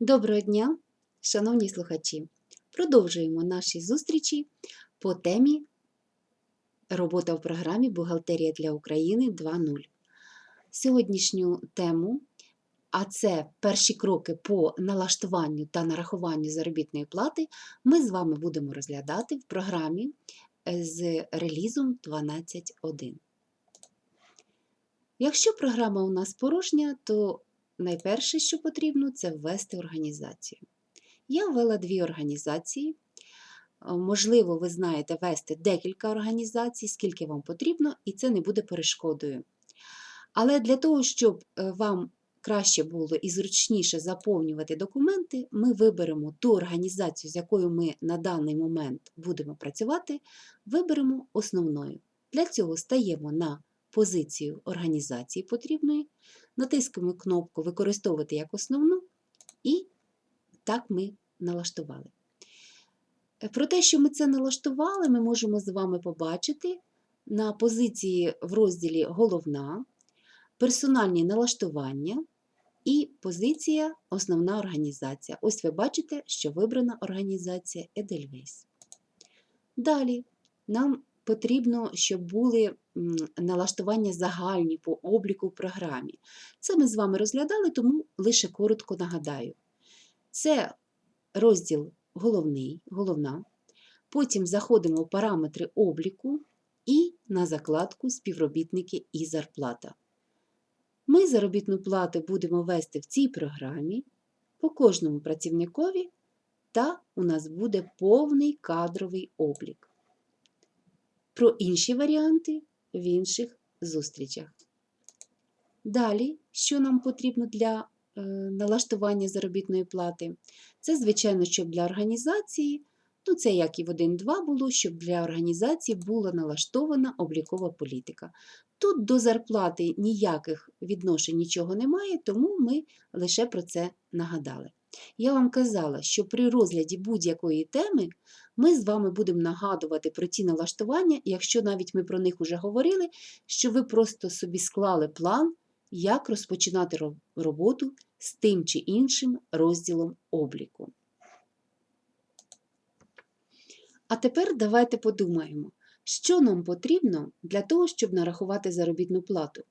Доброго дня, шановні слухачі! Продовжуємо наші зустрічі по темі Робота в програмі Бухгалтерія для України 2.0. Сьогоднішню тему, а це перші кроки по налаштуванню та нарахуванню заробітної плати, ми з вами будемо розглядати в програмі е, з релізом 12.1. Якщо програма у нас порожня, то найперше, що потрібно, це ввести організацію. Я ввела дві організації. Е, Можливо, ви знаєте ввести декілька організацій, скільки вам потрібно, і це не буде перешкодою. Але для того, щоб е, вам краще було і зручніше заповнювати документи, ми виберемо ту організацію, з якою ми на даний момент будемо працювати, виберемо основною. Для цього стаємо на позицію організації потрібної, натискаємо кнопку Використовувати як основну, і так ми налаштували. Про те, що ми це налаштували, ми можемо з вами побачити на позиції в розділі Головна, персональні налаштування і позиція Основна організація. Ось ви бачите, що вибрана організація Edelweiss. Далі нам потрібно, щоб були налаштування загальні по обліку в програмі. Це ми з вами розглядали, тому лише коротко нагадаю. Це розділ головний, головна. Потім заходимо в параметри обліку і на закладку співробітники і зарплата. Ми заробітну плату будемо вести в цій програмі по кожному працівникові, та у нас буде повний кадровий облік. Про інші варіанти в інших зустрічах. Далі, що нам потрібно для е, налаштування заробітної плати? Це, звичайно, щоб для організації, ну це як і в 1.2 було, щоб для організації була налаштована облікова політика. Тут до зарплати ніяких відношень нічого немає, тому ми лише про це нагадали. Я вам казала, що при розгляді будь-якої теми ми з вами будемо нагадувати про ті налаштування, якщо навіть ми про них вже говорили, що ви просто собі склали план, як розпочинати роботу з тим чи іншим розділом обліку. А тепер давайте подумаємо, що нам потрібно для того, щоб нарахувати заробітну плату.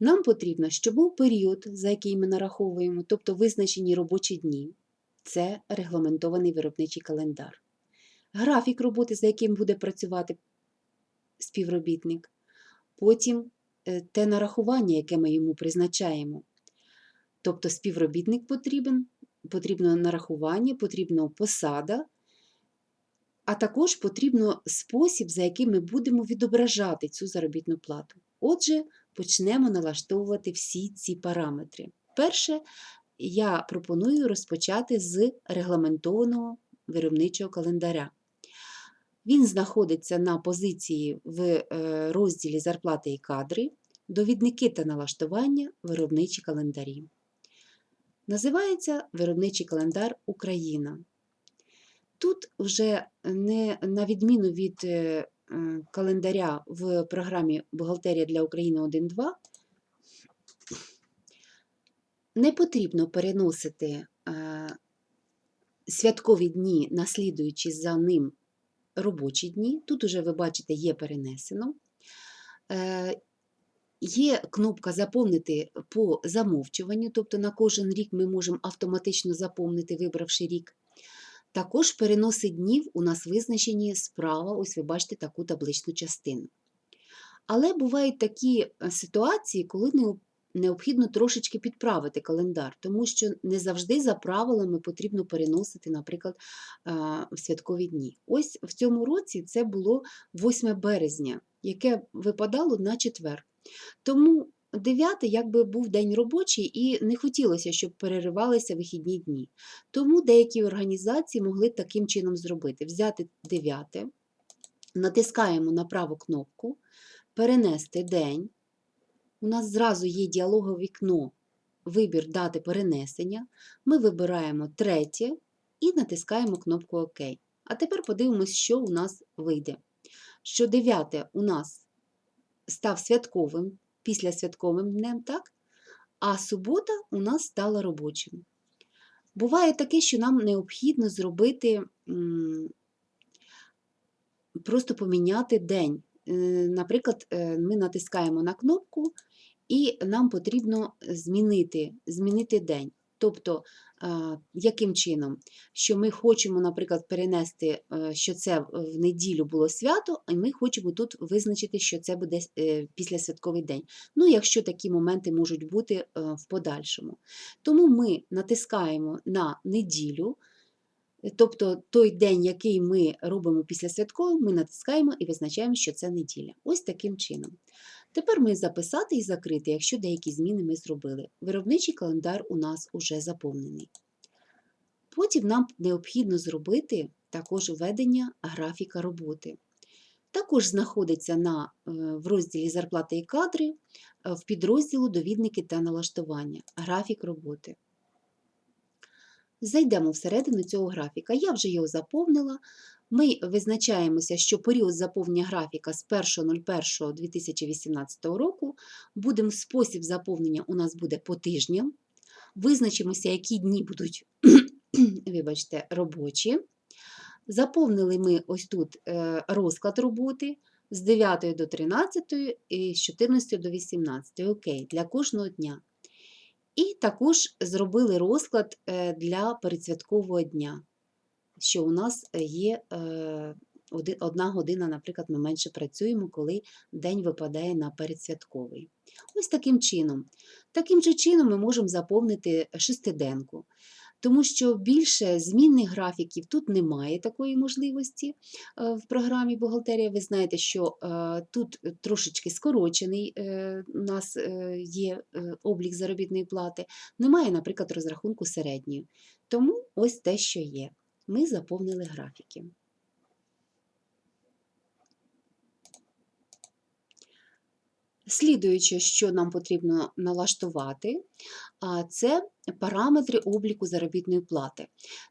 Нам потрібно, щоб був період, за який ми нараховуємо, тобто визначені робочі дні. Це регламентований виробничий календар. Графік роботи, за яким буде працювати співробітник. Потім е, те нарахування, яке ми йому призначаємо. Тобто співробітник потрібен, потрібно нарахування, потрібна посада, а також потрібно спосіб, за яким ми будемо відображати цю заробітну плату. Отже, почнемо налаштовувати всі ці параметри. Перше, я пропоную розпочати з регламентованого виробничого календаря. Він знаходиться на позиції в е, розділі Зарплати і кадри, довідники та налаштування, виробничі календарі. Називається Виробничий календар Україна. Тут вже не на відміну від е, календаря в програмі Бухгалтерія для України 1.2, не потрібно переносити святкові дні, наслідуючи за ним робочі дні. Тут уже ви бачите, є перенесено. Е, Є кнопка Заповнити по замовчуванню, тобто на кожен рік ми можемо автоматично заповнити, вибравши рік. Також переноси днів у нас визначені справа, ось ви бачите таку табличну частину. Але бувають такі е, ситуації, коли необхідно трошечки підправити календар, тому що не завжди за правилами потрібно переносити, наприклад, е, святкові дні. Ось в цьому році це було 8 березня, яке випадало на четвер. Тому 9 якби був день робочий і не хотілося, щоб переривалися вихідні дні. Тому деякі організації могли таким чином зробити: взяти 9, натискаємо на праву кнопку, перенести день. У нас зразу є діалогове вікно, вибір дати перенесення. Ми вибираємо третє і натискаємо кнопку ОК. А тепер подивимось, що у нас вийде. Що 9 у нас став святковим, після святковим днем, так? а субота у нас стала робочим. Буває таке, що нам необхідно зробити просто поміняти день. Е, Наприклад, е, ми натискаємо на кнопку, і нам потрібно змінити, змінити день. Тобто, яким чином? Що ми хочемо, наприклад, перенести, е, що це в неділю було свято, і ми хочемо тут визначити, що це буде е, післясвятковий день. Ну, якщо такі моменти можуть бути е, в подальшому. Тому ми натискаємо на неділю, Тобто той день, який ми робимо після святкового, ми натискаємо і визначаємо, що це неділя. Ось таким чином. Тепер ми записати і закрити, якщо деякі зміни ми зробили. Виробничий календар у нас уже заповнений. Потім нам необхідно зробити також введення графіка роботи. Також знаходиться на, е, в розділі Зарплати і кадри е, в підрозділу Довідники та налаштування. Графік роботи. Зайдемо всередину цього графіка. Я вже його заповнила. Ми визначаємося, що період заповнення графіка з 1.01.2018 року будемо спосіб заповнення у нас буде по тижням. Визначимося, які дні будуть робочі. Заповнили ми ось тут е, розклад роботи з 9 до 13 і з 14 до 18. Окей, для кожного дня. І також зробили розклад е, для передсвяткового дня, що у нас є е, одна година, наприклад, ми менше працюємо, коли день випадає на передсвятковий. Ось таким чином. Таким же чином ми можемо заповнити шестиденку. Тому що більше змінних графіків тут немає такої можливості е, в програмі бухгалтерія. Ви знаєте, що е, тут трошечки скорочений е, у нас є облік заробітної плати, немає, наприклад, розрахунку середньої. Тому ось те, що є. Ми заповнили графіки. Слідуюче, що нам потрібно налаштувати, це параметри обліку заробітної плати.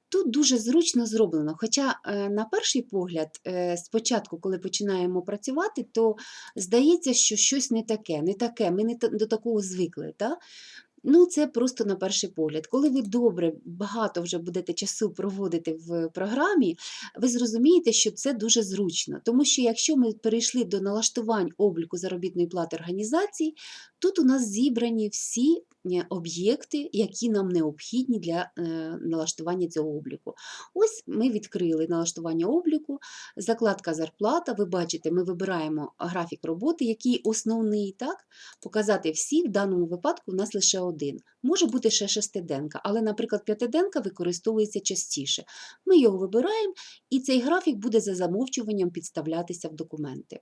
Тут дуже зручно зроблено. Хоча, е, на перший погляд, е, спочатку, коли починаємо працювати, то здається, що щось не таке, не таке, ми не до такого звикли. Так? Ну, це просто на перший погляд. Коли ви добре, багато вже будете часу проводити в програмі, ви зрозумієте, що це дуже зручно. Тому що якщо ми перейшли до налаштувань обліку заробітної плати організацій, тут у нас зібрані всі об'єкти, які нам необхідні для е, налаштування цього обліку. Ось ми відкрили налаштування обліку, закладка зарплата. Ви бачите, ми вибираємо графік роботи, який основний, так? показати всі, в даному випадку у нас лише один. Може бути ще шестиденка, але, наприклад, п'ятиденка використовується частіше. Ми його вибираємо, і цей графік буде за замовчуванням підставлятися в документи.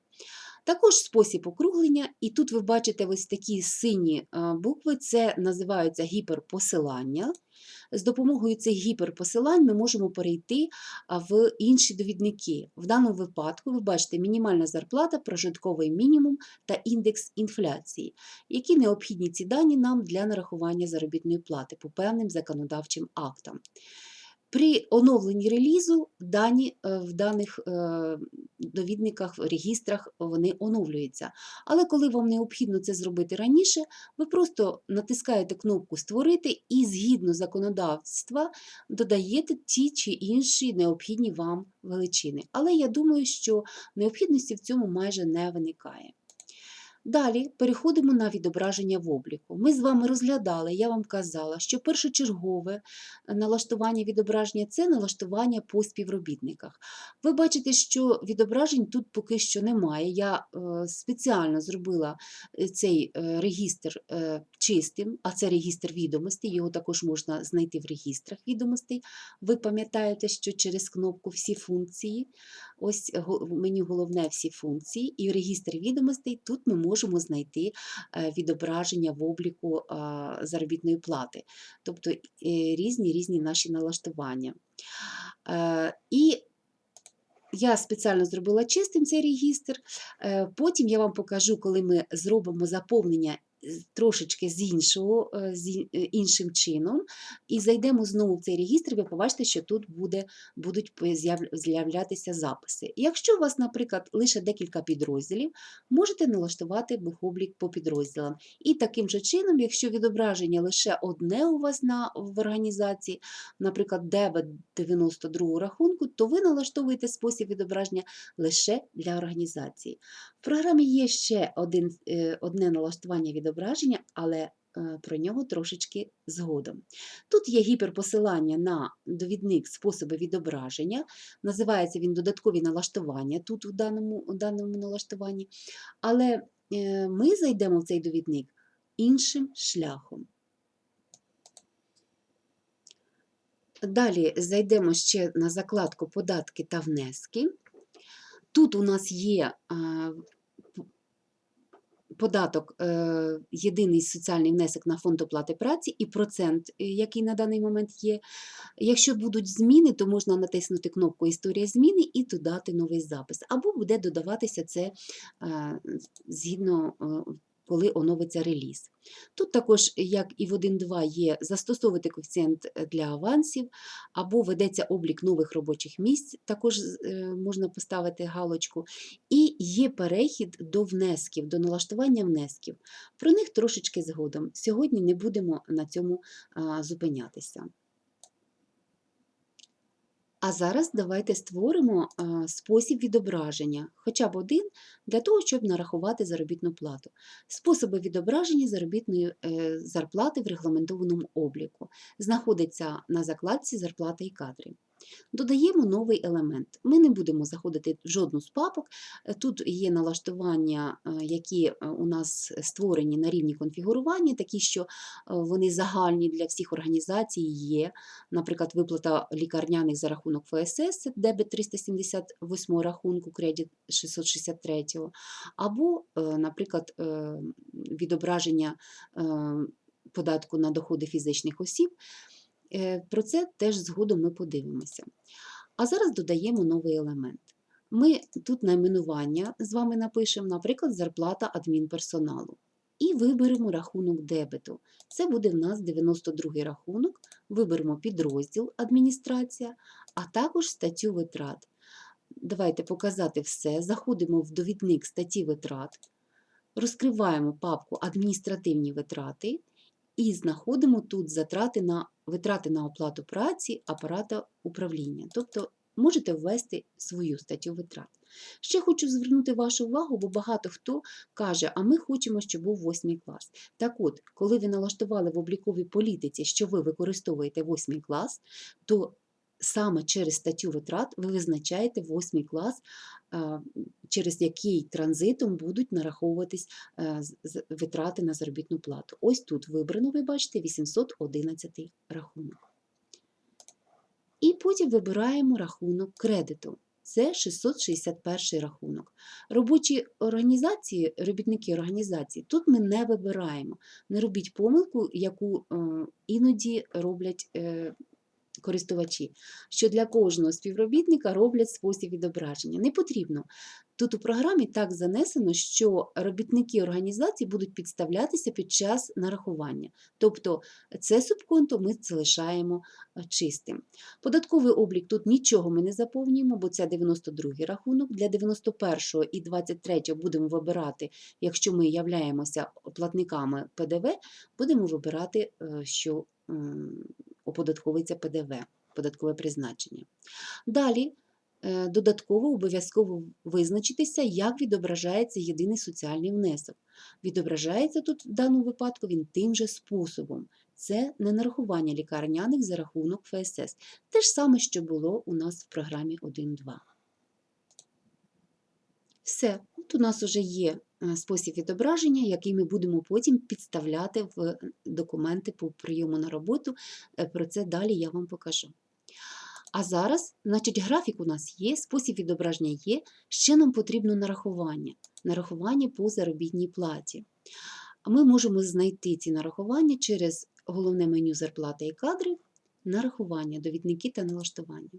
Також спосіб округлення, і тут ви бачите ось такі сині букви, це називаються гіперпосилання. З допомогою цих гіперпосилань ми можемо перейти в інші довідники. В даному випадку ви бачите мінімальна зарплата, прожитковий мінімум та індекс інфляції, які необхідні ці дані нам для нарахування заробітної плати по певним законодавчим актам. При оновленні релізу дані е, в даних довідниках, регістрах вони оновлюються. Але коли вам необхідно це зробити раніше, ви просто натискаєте кнопку Створити і згідно законодавства додаєте ті чи інші необхідні вам величини. Але я думаю, що необхідності в цьому майже не виникає. Далі переходимо на відображення в обліку. Ми з вами розглядали, я вам казала, що першочергове налаштування відображення це налаштування по співробітниках. Ви бачите, що відображень тут поки що немає. Я е, спеціально зробила е, цей е, регістр чистим, а це регістр відомостей, його також можна знайти в регістрах відомостей. Ви пам'ятаєте, що через кнопку Всі функції, ось мені головне всі функції, і в регістрі відомостей тут ми можемо знайти е, відображення в обліку заробітної плати, тобто е, різні різні наші налаштування. Е, і я спеціально зробила чистим цей регістр, потім я вам покажу, коли ми зробимо заповнення трошечки з іншого, е, з е, іншим чином, і зайдемо знову в цей регістр, ви побачите, що тут буде, будуть з'являтися записи. Якщо у вас, наприклад, лише декілька підрозділів, можете налаштувати бухоблік по підрозділам. І таким же чином, якщо відображення лише одне у вас на, в організації, наприклад, дебет 92 рахунку, то ви налаштовуєте спосіб відображення лише для організації. В програмі є ще один, е, одне налаштування відображення, але е, про нього трошечки згодом. Тут є гіперпосилання на довідник способи відображення. Називається він додаткові налаштування тут у даному, у даному налаштуванні. Але е, ми зайдемо в цей довідник іншим шляхом. Далі зайдемо ще на закладку податки та внески. Тут у нас є п- податок, е, єдиний соціальний внесок на фонд оплати праці і процент, е, який на даний момент є. Якщо будуть зміни, то можна натиснути кнопку Історія зміни і додати новий запис. Або буде додаватися це е, згідно, коли оновиться реліз. Тут також, як і в 1.2, є застосовувати коефіцієнт для авансів, або ведеться облік нових робочих місць, також можна поставити галочку. І є перехід до внесків, до налаштування внесків. Про них трошечки згодом. Сьогодні не будемо на цьому зупинятися. А зараз давайте створимо спосіб відображення, хоча б один, для того, щоб нарахувати заробітну плату. Способи відображення заробітної е, зарплати в регламентованому обліку знаходиться на закладці Зарплата і кадри. Додаємо новий елемент. Ми не будемо заходити в жодну з папок. Е, Тут є налаштування, е, які е, у нас створені на рівні конфігурування, такі, що вони загальні для всіх організацій є. Наприклад, виплата лікарняних за рахунок ФСС, це дебет 378 рахунку, кредит 663, або, наприклад, відображення податку на доходи фізичних осіб. Е, Про це теж згодом ми подивимося. А зараз додаємо новий елемент. Ми тут найменування з вами напишемо, наприклад, зарплата адмінперсоналу. І виберемо рахунок дебету. Це буде в нас 92-й рахунок. Виберемо підрозділ адміністрація, а також статтю витрат. Давайте показати все. Заходимо в довідник статті витрат, розкриваємо папку Адміністративні витрати і знаходимо тут затрати на витрати на оплату праці апарата управління. Тобто можете ввести свою статтю витрат. Ще хочу звернути вашу увагу, бо багато хто каже, а ми хочемо, щоб був 8 клас. Так от, коли ви налаштували в обліковій політиці, що ви використовуєте 8 клас, то саме через статтю витрат ви визначаєте 8 клас, через який транзитом будуть нараховуватись е, витрати на заробітну плату. Ось тут вибрано, ви бачите, 811 рахунок. І потім вибираємо рахунок кредиту. Це 661 рахунок. Робочі організації, робітники організації, тут ми не вибираємо. Не робіть помилку, яку е, іноді роблять е, користувачі, що для кожного співробітника роблять спосіб відображення. Не потрібно. Тут у програмі так занесено, що робітники організації будуть підставлятися під час нарахування. Тобто це субконто ми залишаємо е, чистим. Податковий облік тут нічого ми не заповнюємо, бо це 92-й рахунок. Для 91-го і 23-го будемо вибирати, якщо ми являємося платниками ПДВ, будемо вибирати, е, що оподатковується ПДВ, податкове призначення. Далі е, додатково обов'язково визначитися, як відображається єдиний соціальний внесок. Відображається тут в даному випадку він тим же способом. Це не нарахування лікарняних за рахунок ФСС. Те ж саме, що було у нас в програмі 1.2. Все, от у нас вже є спосіб відображення, який ми будемо потім підставляти в документи по прийому на роботу. Е, Про це далі я вам покажу. А зараз, значить, графік у нас є, спосіб відображення є, ще нам потрібно нарахування. Нарахування по заробітній платі. Ми можемо знайти ці нарахування через головне меню зарплата і кадри, нарахування, довідники та налаштування.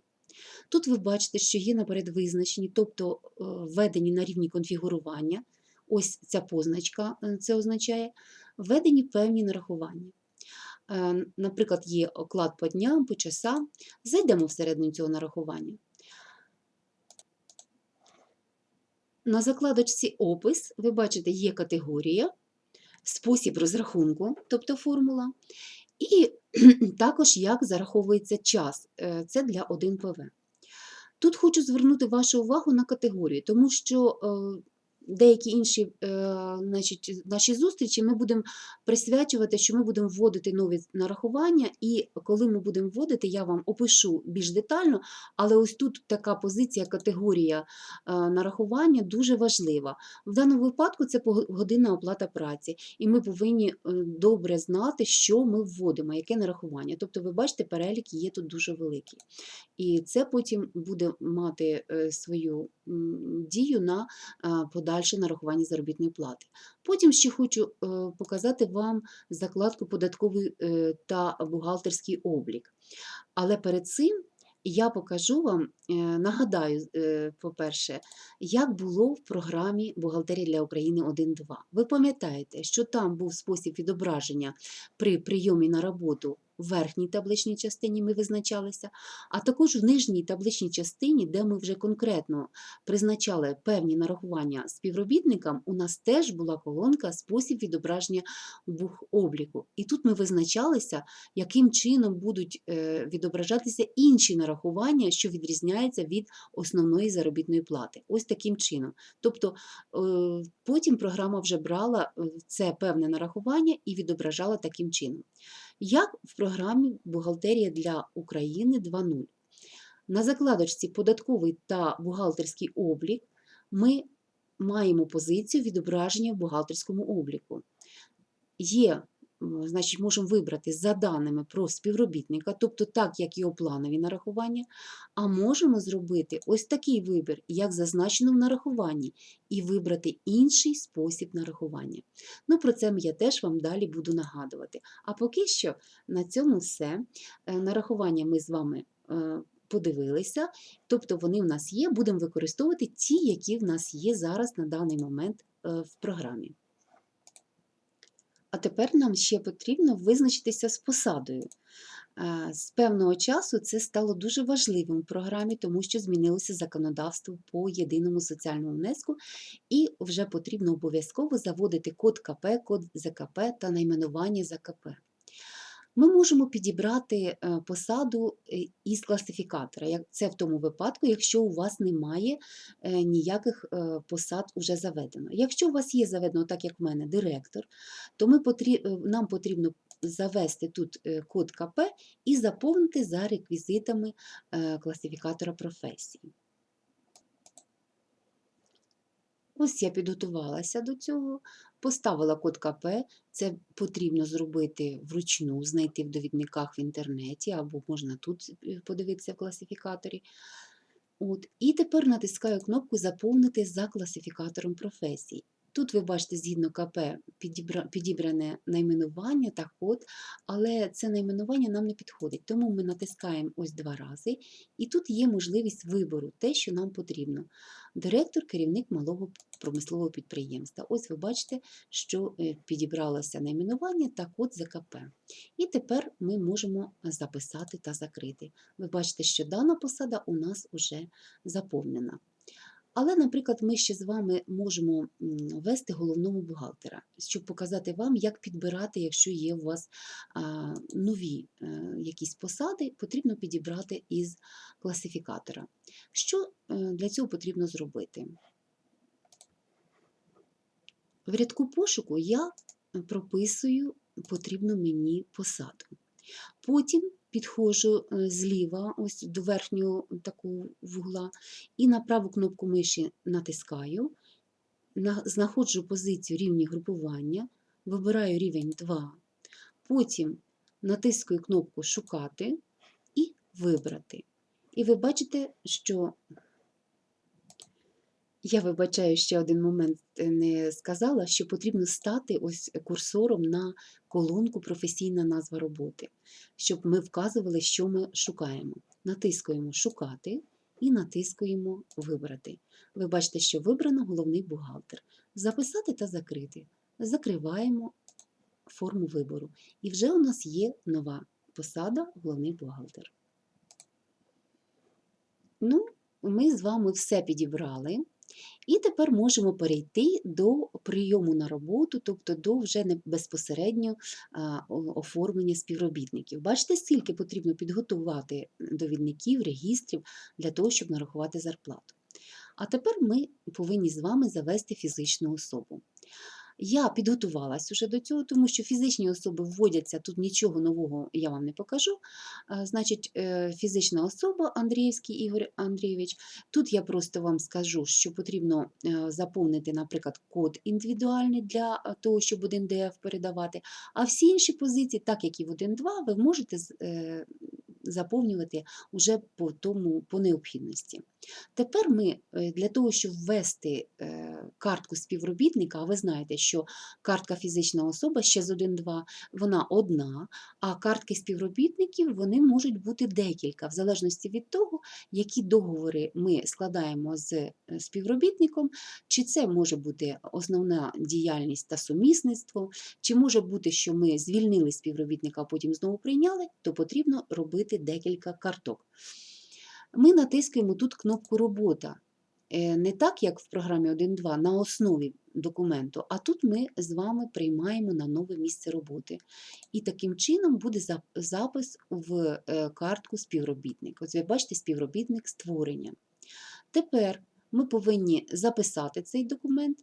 Тут ви бачите, що є наперед визначені, тобто е, введені на рівні конфігурування. Ось ця позначка е, це означає. введені певні нарахування. Е, Наприклад, є оклад по дням, по часам. Зайдемо всередину цього нарахування. На закладочці опис ви бачите, є категорія, спосіб розрахунку, тобто формула, і також як зараховується час. Е, Це для 1 ПВ. Тут хочу звернути вашу увагу на категорію, тому що деякі інші е, значить, наші зустрічі ми будемо присвячувати, що ми будемо вводити нові нарахування, і коли ми будемо вводити, я вам опишу більш детально, але ось тут така позиція, категорія е, нарахування дуже важлива. В даному випадку це годинна оплата праці, і ми повинні е, добре знати, що ми вводимо, яке нарахування. Тобто, ви бачите, перелік є тут дуже великий. І це потім буде мати свою дію на е, подальше нарахування заробітної плати. Потім ще хочу е, показати вам закладку податковий е, та бухгалтерський облік. Але перед цим я покажу вам, е, нагадаю, по-перше, як було в програмі Бухгалтерія для України 1.2. Ви пам'ятаєте, що там був спосіб відображення при прийомі на роботу в верхній табличній частині ми визначалися, а також в нижній табличній частині, де ми вже конкретно призначали певні нарахування співробітникам, у нас теж була колонка спосіб відображення бухобліку. І тут ми визначалися, яким чином будуть е, відображатися інші нарахування, що відрізняється від основної заробітної плати. Ось таким чином. Тобто е, потім програма вже брала е, це певне нарахування і відображала таким чином. Як в програмі Бухгалтерія для України 2.0. На закладочці податковий та бухгалтерський облік ми маємо позицію відображення в бухгалтерському обліку. Є, значить, можемо вибрати за даними про співробітника, тобто так, як його планові нарахування, а можемо зробити ось такий вибір, як зазначено в нарахуванні, і вибрати інший спосіб нарахування. Ну, про це я теж вам далі буду нагадувати. А поки що на цьому все. Е, Нарахування ми з вами е, подивилися, тобто вони в нас є, будемо використовувати ті, які в нас є зараз на даний момент е, в програмі. А тепер нам ще потрібно визначитися з посадою. З певного часу це стало дуже важливим в програмі, тому що змінилося законодавство по єдиному соціальному внеску, і вже потрібно обов'язково заводити код КП, код ЗКП та найменування ЗКП. Ми можемо підібрати е, посаду е, із класифікатора. Це в тому випадку, якщо у вас немає е, ніяких посад уже заведено. Якщо у вас є заведено, так як в мене, директор, то ми потрі... е, нам потрібно завести тут код КП і заповнити за реквізитами класифікатора професії. Ось я підготувалася до цього, поставила код КП. Це потрібно зробити вручну, знайти в довідниках в інтернеті, або можна тут е, подивитися в класифікаторі. От. І тепер натискаю кнопку Заповнити за класифікатором професій. Тут ви бачите, згідно КП підібране найменування та код, але це найменування нам не підходить. Тому ми натискаємо ось два рази, і тут є можливість вибору, те, що нам потрібно. Директор, керівник малого промислового підприємства. Ось ви бачите, що е, підібралося найменування та код ЗКП. І тепер ми можемо записати та закрити. Ви бачите, що дана посада у нас вже заповнена. Але, наприклад, ми ще з вами можемо м, ввести головного бухгалтера, щоб показати вам, як підбирати, якщо є у вас нові е, якісь посади, потрібно підібрати із класифікатора. Що е, для цього потрібно зробити? В рядку пошуку я прописую потрібну мені посаду. Потім підходжу е, зліва, ось до верхнього такого вугла, і на праву кнопку миші натискаю, знаходжу позицію рівні групування, вибираю рівень 2, потім натискаю кнопку Шукати і Вибрати. І ви бачите, що я вибачаю ще один момент е, не сказала, що потрібно стати ось курсором на колонку професійна назва роботи, щоб ми вказували, що ми шукаємо. Натискуємо Шукати і натискуємо Вибрати. Ви бачите, що вибрано головний бухгалтер. Записати та закрити. Закриваємо форму вибору. І вже у нас є нова посада головний бухгалтер. Ну, ми з вами все підібрали. І тепер можемо перейти до прийому на роботу, тобто до вже безпосередньо оформлення співробітників. Бачите, скільки потрібно підготувати довідників, регістрів для того, щоб нарахувати зарплату. А тепер ми повинні з вами завести фізичну особу. Я підготувалась уже до цього, тому що фізичні особи вводяться, тут нічого нового я вам не покажу. Значить, е, фізична особа Андріївський Ігор Андрійович. Тут я просто вам скажу, що потрібно е, заповнити, наприклад, код індивідуальний для е, того, щоб 1ДФ передавати. А всі інші позиції, так як і в 1.2, ви можете е, заповнювати уже по, тому, по необхідності. Тепер ми е, для того, щоб ввести е, картку співробітника, а ви знаєте, що картка фізична особа ще з 1.2, вона одна, а картки співробітників вони можуть бути декілька, в залежності від того, які договори ми складаємо з е, співробітником, чи це може бути основна діяльність та сумісництво, чи може бути, що ми звільнили співробітника, а потім знову прийняли, то потрібно робити декілька карток. Ми натискаємо тут кнопку Робота. Е, Не так, як в програмі 1.2 на основі документу, а тут ми з вами приймаємо на нове місце роботи. І таким чином буде запис в е, картку співробітник. Ось ви бачите, співробітник створення. Тепер ми повинні записати цей документ,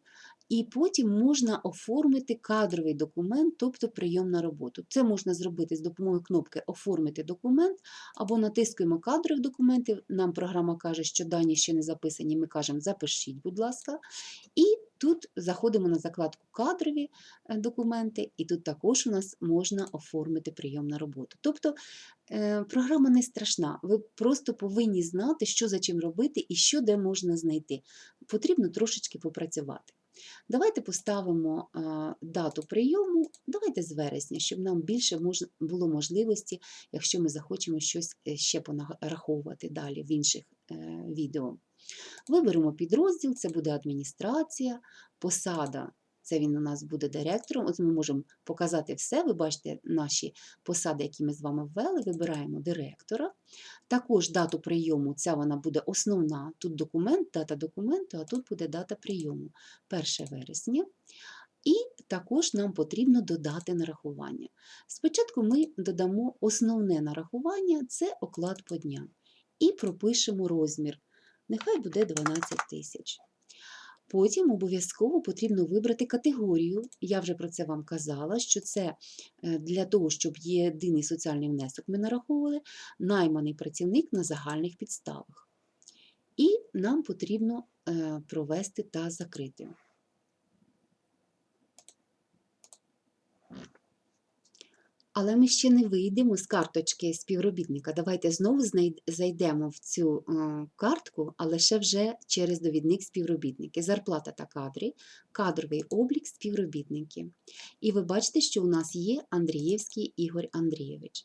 і потім можна оформити кадровий документ, тобто прийом на роботу. Це можна зробити з допомогою кнопки Оформити документ або натискуємо кадрові документи. Нам програма каже, що дані ще не записані. Ми кажемо Запишіть, будь ласка. І тут заходимо на закладку Кадрові е, документи, і тут також у нас можна оформити прийом на роботу. Тобто е, програма не страшна. Ви просто повинні знати, що за чим робити і що де можна знайти. Потрібно трошечки попрацювати. Давайте поставимо дату прийому, давайте з вересня, щоб нам більше було можливості, якщо ми захочемо щось е, ще понараховувати далі в інших е, відео. Виберемо підрозділ, це буде адміністрація, посада. Це він у нас буде директором. От ми можемо показати все. Ви бачите наші посади, які ми з вами ввели. Вибираємо директора. Також дату прийому, ця вона буде основна. Тут документ, дата документу, а тут буде дата прийому 1 вересня. І також нам потрібно додати нарахування. Спочатку ми додамо основне нарахування це оклад по дням. І пропишемо розмір. Нехай буде 12 тисяч. Потім обов'язково потрібно вибрати категорію. Я вже про це вам казала, що це е, для того, щоб єдиний соціальний внесок ми нараховували, найманий працівник на загальних підставах. І нам потрібно е, провести та закрити. Але ми ще не вийдемо з карточки співробітника. Давайте знову зайдемо в цю е, картку, але ще вже через довідник співробітники. Зарплата та кадри, кадровий облік співробітники. І ви бачите, що у нас є Андрієвський Ігор Андрійович.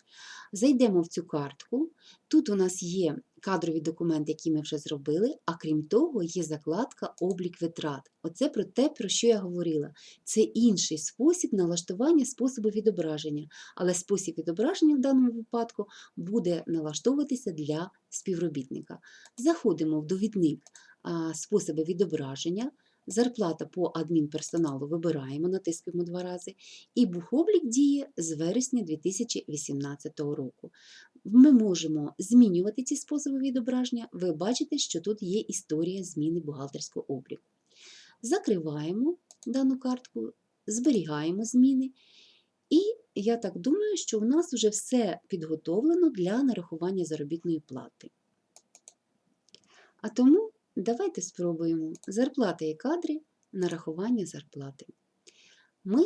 Зайдемо в цю картку. Тут у нас є кадрові документи, які ми вже зробили, а крім того, є закладка облік витрат. Оце про те, про що я говорила. Це інший спосіб налаштування способу відображення але спосіб відображення в даному випадку буде налаштовуватися для співробітника. Заходимо в довідник способи відображення, зарплата по адмінперсоналу вибираємо, натискуємо два рази, і бухоблік діє з вересня 2018 року. Ми можемо змінювати ці способи відображення. Ви бачите, що тут є історія зміни бухгалтерського обліку. Закриваємо дану картку, зберігаємо зміни. І я так думаю, що у нас вже все підготовлено для нарахування заробітної плати. А тому давайте спробуємо зарплата і кадри, нарахування зарплати. Ми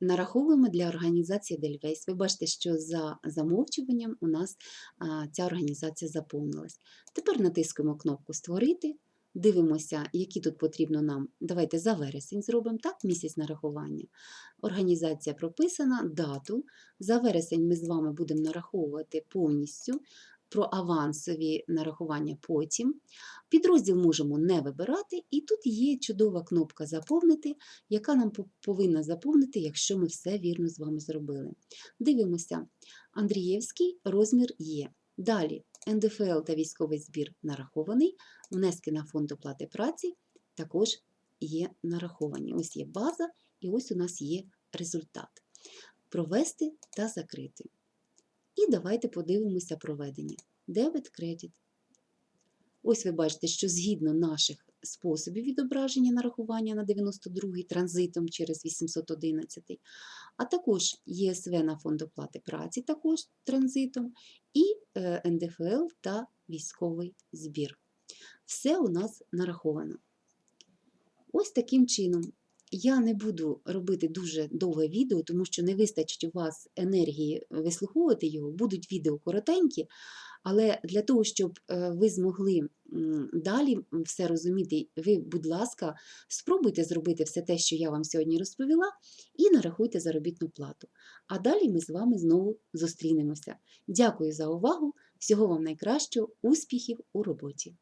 нараховуємо для організації Дельвейс. Ви бачите, що за замовчуванням у нас ця організація заповнилась. Тепер натискуємо кнопку Створити. Дивимося, які тут потрібно нам. Давайте за вересень зробимо так, місяць нарахування. Організація прописана, дату. За вересень ми з вами будемо нараховувати повністю про авансові нарахування потім. Підрозділ можемо не вибирати, і тут є чудова кнопка Заповнити, яка нам повинна заповнити, якщо ми все вірно з вами зробили. Дивимося. Андрієвський розмір є. Далі НДФЛ та військовий збір нарахований, внески на фонд оплати праці також є нараховані. Ось є база, і ось у нас є результат. Провести та закрити. І давайте подивимося проведення. Дебет, кредит. Ось ви бачите, що згідно наших способів відображення нарахування на 92-й транзитом через 811, а також ЄСВ на фонд оплати праці також транзитом, і е, НДФЛ та військовий збір. Все у нас нараховано. Ось таким чином. Я не буду робити дуже довге відео, тому що не вистачить у вас енергії вислуховувати його. Будуть відео коротенькі, але для того, щоб е, ви змогли далі все розуміти, ви, будь ласка, спробуйте зробити все те, що я вам сьогодні розповіла, і нарахуйте заробітну плату. А далі ми з вами знову зустрінемося. Дякую за увагу! Всього вам найкращого, успіхів у роботі!